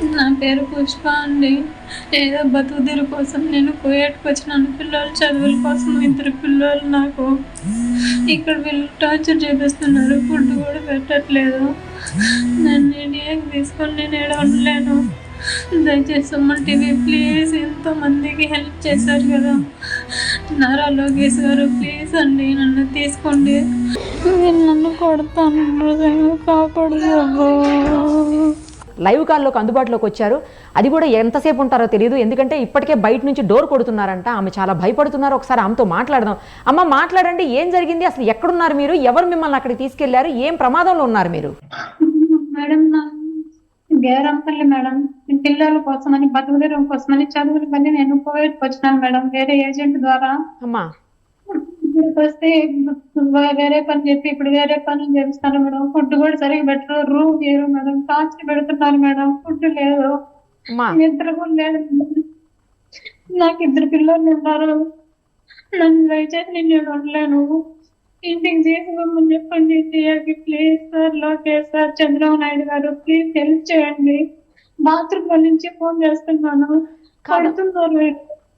నా పేరు పుష్ప అండి. ఏదో బతుకుదీరు కోసం నేను కుయేట్కి వచ్చినాను. పిల్లలు చదువుల కోసం ఇద్దరు పిల్లలు నాకు ఇక్కడ వీళ్ళు టార్చర్ చేపిస్తున్నారు. ఫుడ్ కూడా పెట్టట్లేదు. నన్ను ఇండియాకి తీసుకొని నేను ఏడ ఉండలేను. దయచేసి సుమన్ టీవీ ప్లీజ్ ఎంతో మందికి హెల్ప్ చేశారు కదా. నారా లోకేష్ గారు ప్లీజ్ అండి నన్ను తీసుకోండి. నేను నన్ను కొడతాను. కాపాడు లైవ్ కాల్లోకి అందుబాటులోకి వచ్చారు. అది కూడా ఎంతసేపు ఉంటారో తెలియదు ఎందుకంటే ఇప్పటికే బయట నుంచి డోర్ కొడుతున్నారంట. ఆమె చాలా భయపడుతున్నారు. ఒకసారి ఆమెతో మాట్లాడదాం. అమ్మ మాట్లాడండి. ఏం జరిగింది? అసలు ఎక్కడున్నారు మీరు? ఎవరు మిమ్మల్ని అక్కడికి తీసుకెళ్ళారు? ఏం ప్రమాదంలో ఉన్నారు మీరు? Madam Gerampalli madam. పిల్లల కోసమని బతుకుదీరం కోసమని చదువులు పని నేను కోవిడ్ వచ్చినాను మేడం. వేరే ఏజెంట్ ద్వారా. అమ్మా. వస్తే వేరే పని చెప్పి ఇప్పుడు వేరే పనులు చేపిస్తాను మేడం. ఫుడ్ కూడా సరిగ్గా పెట్టరు. రూమ్ చేయరు మేడం. టార్చ్ పెడుతున్నారు మేడం. ఫుడ్ లేదు. నిద్ర కూడా లేదు నాకు ఇద్దరు పిల్లలు ఉన్నారు. నన్ను దయచేసి నేను ఉండలేను. ఇంటికి తీసుకోమని చెప్పండి. తీయకి please sir Lokesh sir Chandrababu Naidu గారు ప్లీజ్ హెల్ప్ చేయండి. బాత్రూమ్ నుంచి ఫోన్ చేస్తున్నాను. పడుతున్నారు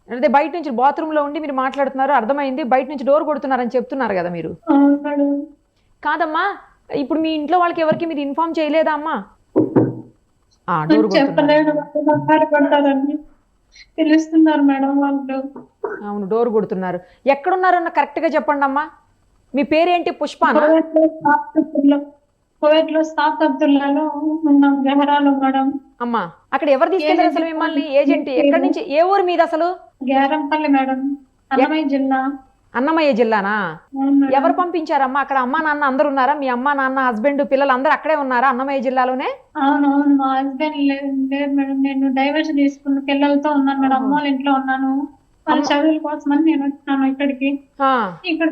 అదే బయట నుంచి బాత్రూమ్లో ఉండి మీరు మాట్లాడుతున్నారు అర్థమైంది బయట నుంచి డోర్ కొడుతున్నారని చెప్తున్నారు కదా మీరు. కాదమ్మా ఇప్పుడు మీ ఇంట్లో వాళ్ళకి ఎవరికి మీరు ఇన్ఫార్మ్ చేయలేదా అమ్మా డోర్ పిలుస్తున్నారు మేడం వాళ్ళు. అవును డోర్ కొడుతున్నారు. ఎక్కడున్నారన్న కరెక్ట్గా చెప్పండి అమ్మా మీ పేరేంటి లో అబ్దుల్లాలో ఉన్నాం గెహరాలో మేడం. అమ్మా. అక్కడ ఎవరు తీసుకెళ్ళారు అసలు మిమ్మల్ని? ఏజెంట్ ఎక్కడి నుంచి? ఏ ఊరు మీద అసలు? గేరంపల్లి మేడం. అన్నమయ్య జిల్లా. అన్నమయ్య జిల్లానా. ఎవరు పంపించారమ్మా? అక్కడ అమ్మా నాన్న అందరు ఉన్నారా? మీ అమ్మా నాన్న హస్బెండ్ పిల్లలు అందరూ అక్కడే ఉన్నారా అన్నమయ్య జిల్లాలోనే? అవును అవును మా హస్బెండ్ లేదు మేడం. నేను డైవర్స్ తీసుకున్న పిల్లలతో ఉన్నాను మేడం. అమ్మ వాళ్ళ ఇంట్లో ఉన్నాను. వాళ్ళ చదువుల కోసమని నేను వచ్చినాను ఇక్కడికి. ఇక్కడ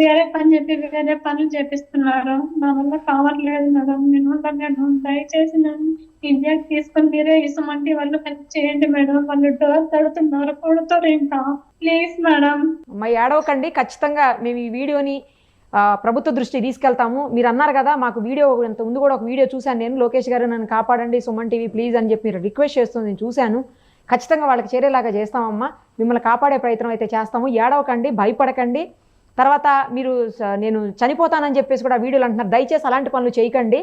వేరే పని చెప్పి వేరే పనులు చేపిస్తున్నారు. నా వల్ల కావట్లేదు మేడం నేను మేడం దయచేసి నన్ను ఇండియాకి తీసుకొని మీరే ఇసమంటి వాళ్ళు హెల్ప్ చేయండి మేడం వాళ్ళు డోర్ తడుతున్నారు. కొడుతారు ఇంకా. ప్లీజ్ మేడం మా ఏడవకండి. ఖచ్చితంగా మేము ఈ వీడియోని ప్రభుత్వ దృష్టికి తీసుకెళ్తాము. మీరు అన్నారు కదా మాకు వీడియో ఇంత ముందు కూడా ఒక వీడియో చూశాను నేను. లోకేష్ గారు నన్ను కాపాడండి. సుమన్ టీవీ ప్లీజ్ అని చెప్పి మీరు రిక్వెస్ట్ చేస్తుంది. నేను చూశాను. ఖచ్చితంగా వాళ్ళకి చేరేలాగా చేస్తామమ్మా. మిమ్మల్ని కాపాడే ప్రయత్నం అయితే చేస్తాము. ఏడవకండి. భయపడకండి. తర్వాత మీరు నేను చనిపోతానని చెప్పేసి కూడా వీడియోలు అంటున్నారు. దయచేసి అలాంటి పనులు చేయకండి.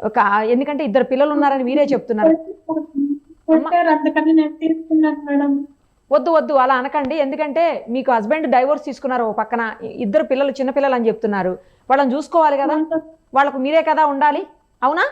ఒక ఎందుకంటే ఇద్దరు పిల్లలు ఉన్నారని మీరే చెప్తున్నారు. వద్దు వద్దు అలా అనకండి. ఎందుకంటే మీకు హస్బెండ్ డైవోర్స్ తీసుకున్నారు ఓ పక్కన. ఇద్దరు పిల్లలు చిన్న పిల్లలు అని చెప్తున్నారు. వాళ్ళని చూసుకోవాలి కదా. వాళ్ళకు మీరే కదా ఉండాలి. అవునా?